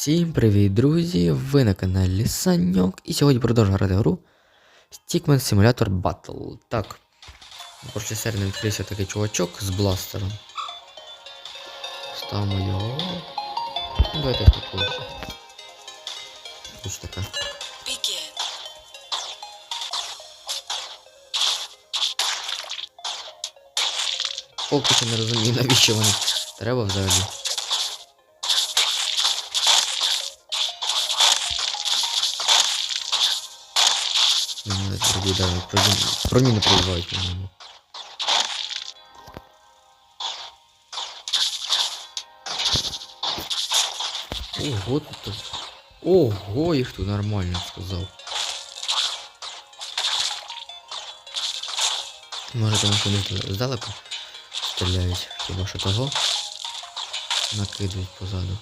Всім привіт, друзі! Ви на каналі Саньок. І сьогодні продовжую грати гру Stickman Simulator Battle. Так. Прошлій серії відкрився такий чувачок з бластером. Ставимо його. Давайте лучше. Ось така. Поки що не розумію, навіщо вони треба взагалі. Мені про ню не пробивають, по-моєму. Ого, тут. Ого, їх тут нормально сказав. Може тому що тут здалеку стріляють, хіба що того накидують позаду.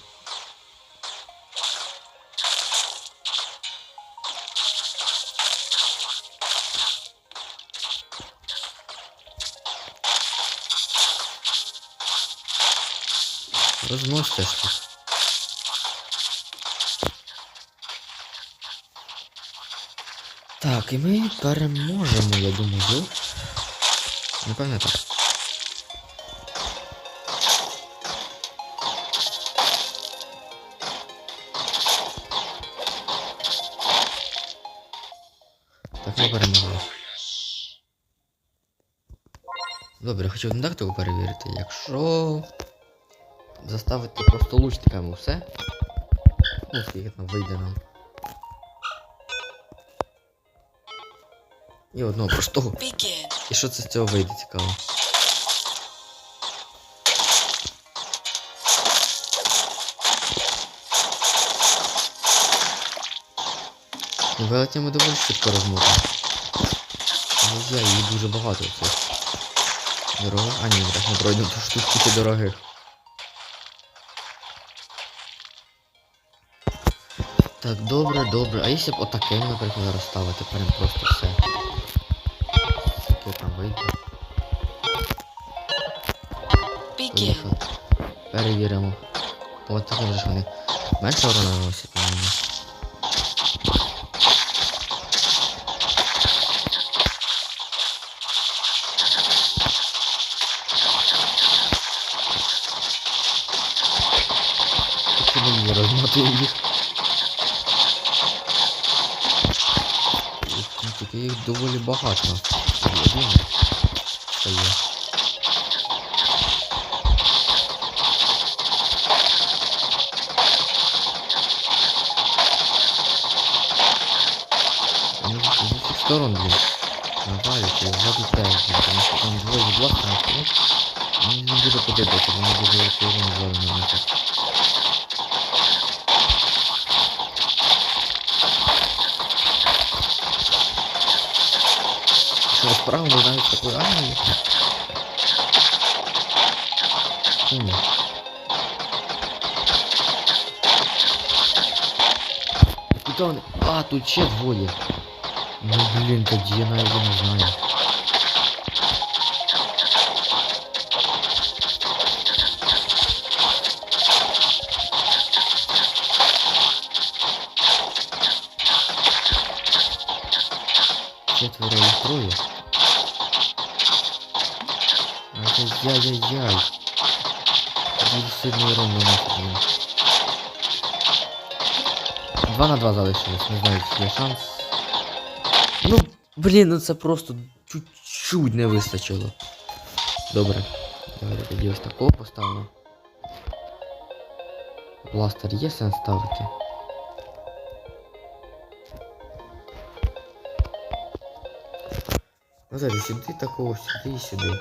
Розносите ж тут. Так, і ми переможемо, я думаю. Напевне так. Так, Добре, хочу одну тактику перевірити. Якщо заставити просто лучниками все. Ну, скільки там вийде нам. І одного простого. І що це з цього вийде цікаво? Велетня ми доволі швидко розмотимо. Ну я її дуже багато це. Дорога? А ні, так не пройдемо, то ж тут тільки дорогих. Так, добре, добре. А якщо б отаке, наприклад, зараз ставити, прям просто все. Скільки там вийде? Поїхали. Перевіримо. От таке вже ж вони менше урона наносять, по-моєму. Їх? Їх, ну, Тільки їх доволі багато. Один стає. Они з з усіх сторон, блін. Навалять, і ззаду теж, блін, тому що там двоє з блоками стоять. Мені не буде подобатися, вони буде урон зараз Справа навіть армією? Чому? Куда вони? А, тут ще двоє. Ну блін, тоді я навіть не знаю. Яй-яй-яй. Дуже урон наносить мені. Два на два залишилось, не знаю, є шанс. Ну, блін, ну це просто чуть-чуть не вистачило. Добре. Давайте тоді ось такого поставимо. Бластер є сенс ставити. Ну сюди такого, сюди і сюди.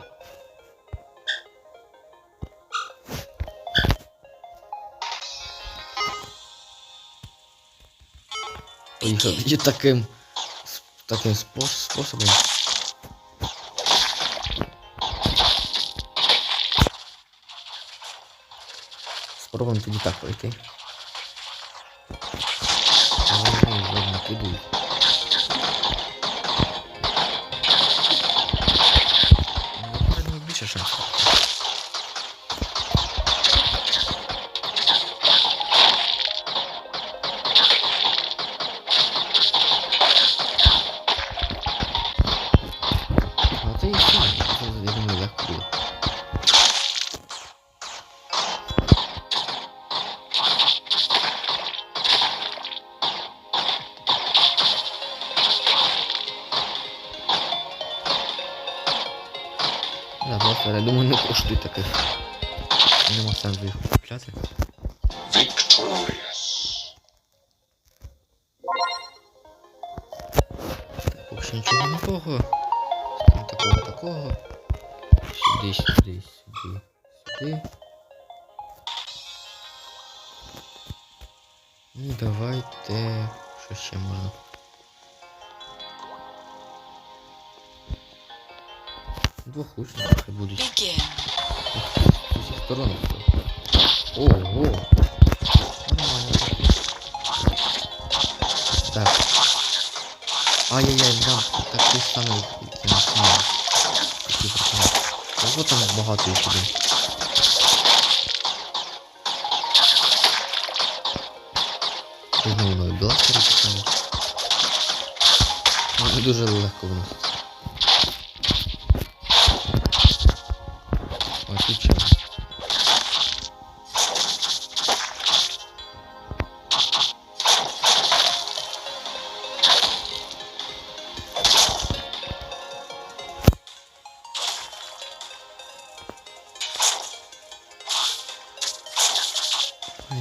Begin. таким таким спос- способом. Спробуємо тоді так пройти. Ладно, ладно, сильно, я думаю, легко буде. Я думаю, не коштує таких. Нема сенсу їх купляти. Сюди. І давайте. Що ще можна? Двох лучників будуть. З усіх сторон. Ого! Так. Ай-яй-яй, і наш мав. Такі прикольні. Там багато їх іде. Нові бластери писали. Ну, дуже легко виноситься. Ой, тут чого?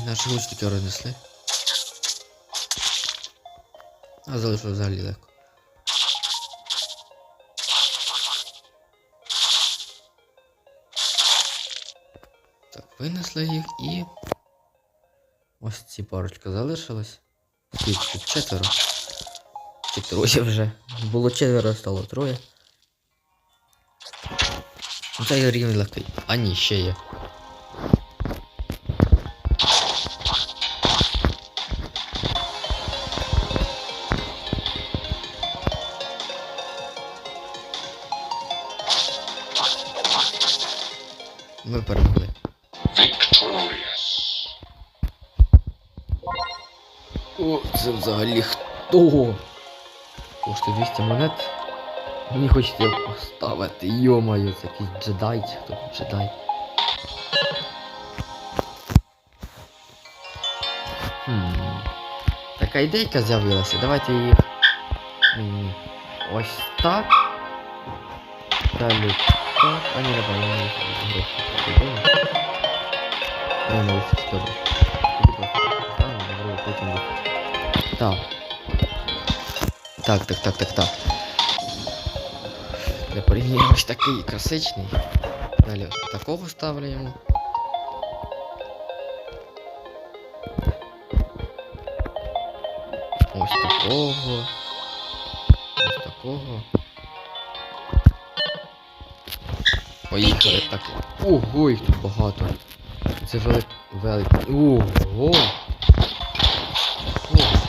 Наші лучники рознесли. А залишилось взагалі легко. Так, винесли їх і. Ось ці парочка залишилась. Скільки тут четверо. Чи троє вже. Було четверо, стало троє. Цей рівень легкий. А ні, ще є. Ми перемогли. Victorious. О, це взагалі хто? Коштує 200 монет. Мені хочеться його поставити. Йо-моє, це якийсь джедай чи хто тут джедай. Хм. Така ідейка з'явилася. Давайте її. Ось так. Далі так. А ні, давай, я не гроші. Не, не, ось добре. Тоді просто поставимо, можливо, потім буде. Так. Так, так, так, так, так. Для порівняння ось такий класичний. Далі ось такого ставляємо. Ось такого. Ось такого. Поїхали так. Ого, їх тут багато. Це велик... велик... Ого! Ого,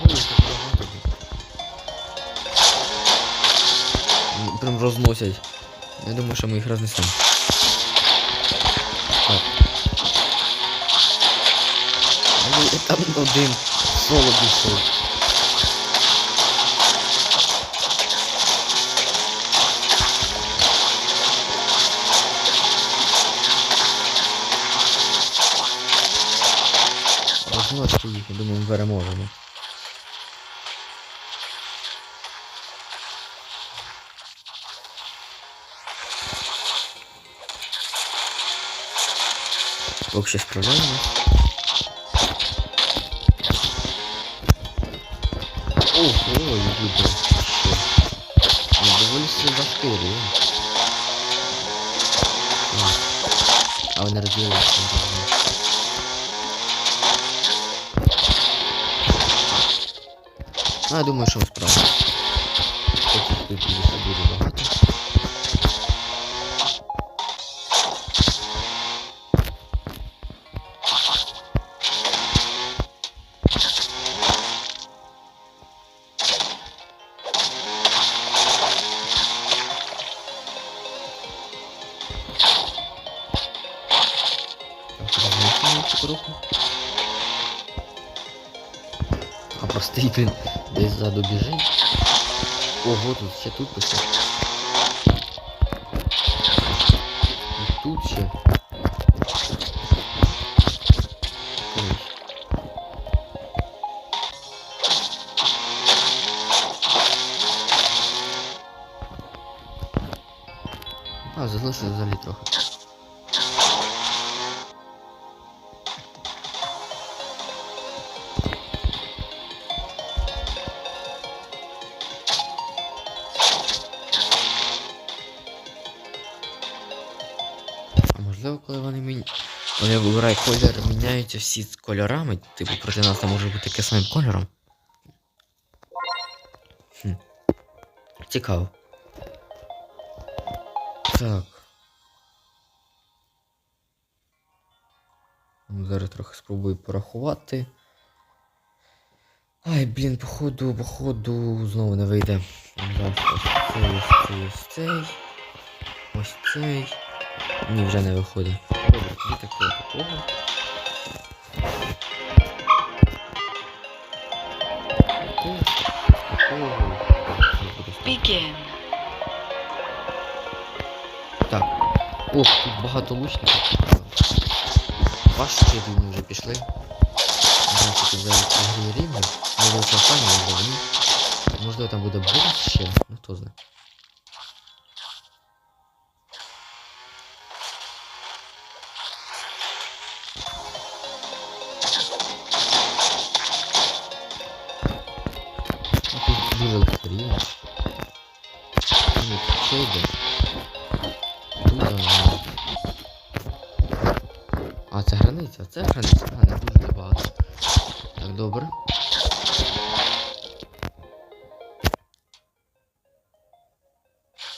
їх тут багато. Прям розносять. Я думаю, що ми їх рознесемо. Так. Там один соло пішов. Я думаю, ми переможемо. Поки що справляємо. Ого, я люблю. Ну, доволі важкий. А. А вони розділилися. Ну, я думаю, що ви справитесь. Таких тут буде дуже багато. Так, розміщуємо цю трохи. А простий, блін, Десь ззаду біжить. Ого, тут все тут пошли. Тут все. А, залишив взагалі трохи. Вони вибирають колір, міняються всі з кольорами, типу проти нас там може бути таке самим кольором. Хм. Цікаво. Так. Ну, Зараз трохи спробую порахувати. Ай, блін, походу, походу, знову не вийде. Ось цей, ось цей, ось цей. Ось цей. Ні, вже не виходить. Добре, тоді такого такого. Так. Begin. Так. Ох, тут багато лучників. Ваші рівні вже пішли. Значить, зараз рівні. Можливо, це можливо, там буде бос ще, ну хто знає.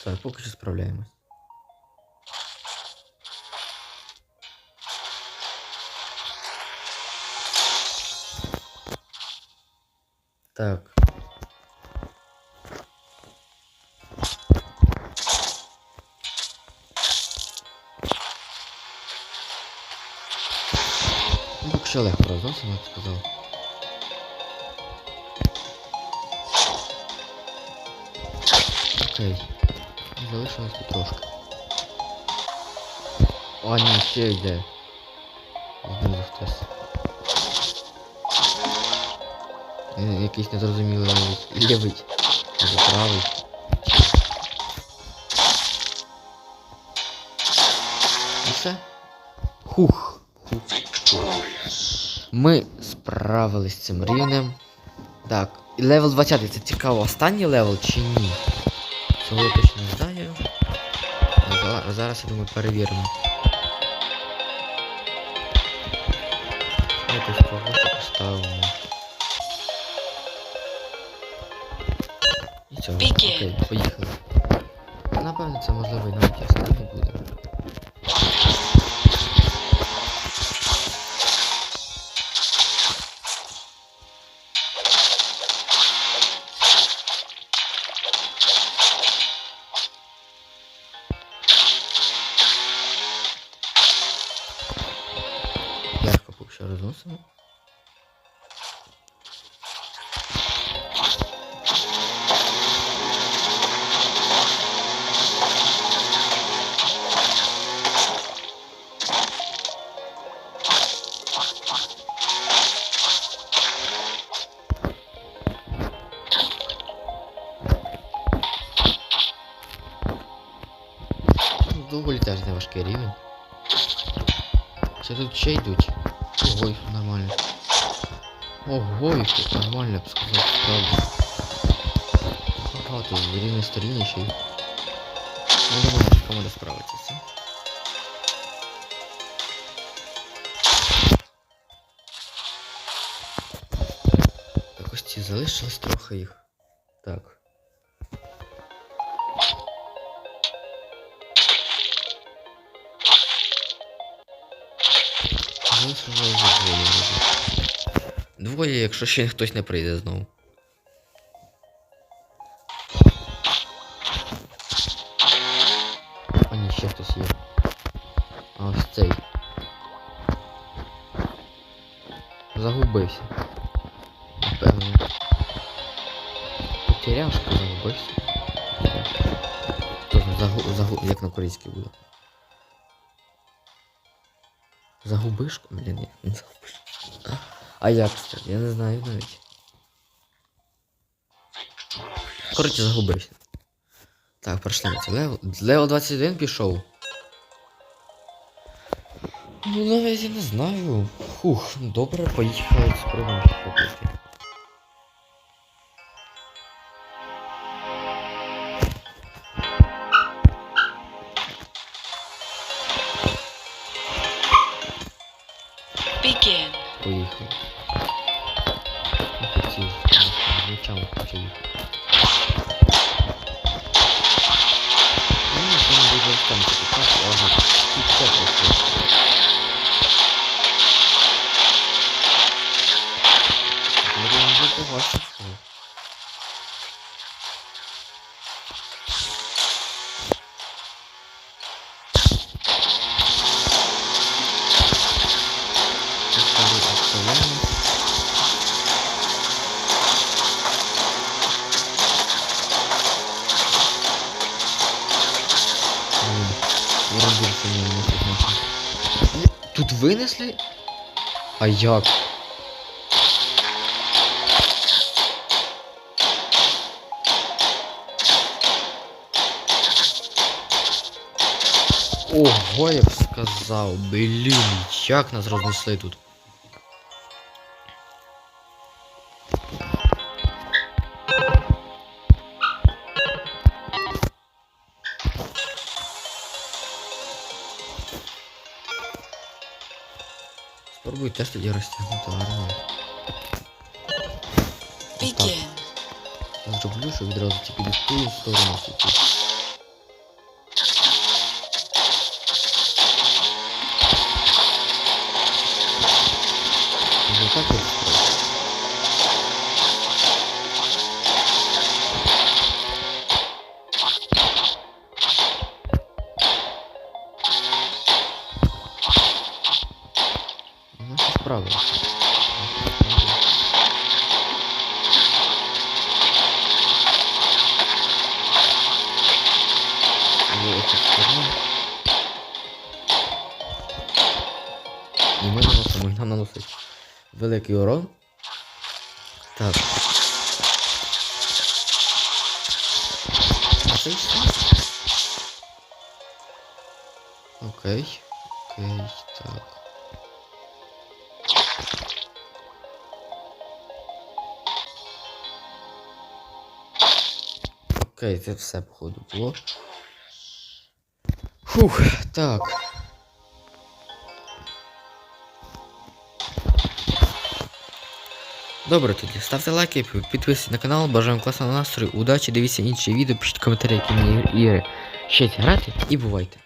Так, поки що справляємось. Так. Поки що легко розносимо, я б сказав. Окей. Залишилось тут трошки. О, ні, ще йде. Знизу хтось. Е, Якийсь незрозумілий лівий. лівий. Або правий. І все. Хух. Ми справились з цим рівнем. Так, і левел 20 це цікаво, останній левел чи ні? Цього я точно Зараз, я думаю, перевіримо. Якось когось поставимо. І цього. Begin. Окей, поїхали. Напевно, це можливо і навіть останній буде. Чи тут ще йдуть? Ого, їх нормально. Ого, їх тут нормально, я б сказав, справді. Багато, з рівної сторін ще й. Ну, думаю, наша команда справиться з цим. Так, ось ці залишилось трохи їх. Так. Двоє якщо ще хтось не прийде знову. А ні, ще хтось є. А ось цей. Загубився. Напевно. Потеряшка загубився. Загу... загу... як на корейській буде. Загубишку? Блін, ні, не загубиш. А як це? Я не знаю навіть. Коротше, загубився. Так, пройшли ми це левел. Левел 21 пішов. Ну, навіть я не знаю. Фух, добре, поїхали, спробуємо попити. Поїхали. Не хотів, звичайно винесли? А як? Ого, я б сказав, блін, як нас рознесли тут. Теж тоді. Begin. Я зроблю, що відразу ці в ту сторону сіти. Сторону. І ми наносимо, і нам наносить великий урон. Так. Окей. Окей, так. Окей, це все, походу, було. Фух, так. Добре тоді. Ставте лайки, підписуйтесь на канал, бажаємо класного настрою, удачі, дивіться інші відео, пишіть коментарі, які мені ігри ще грати і бувайте.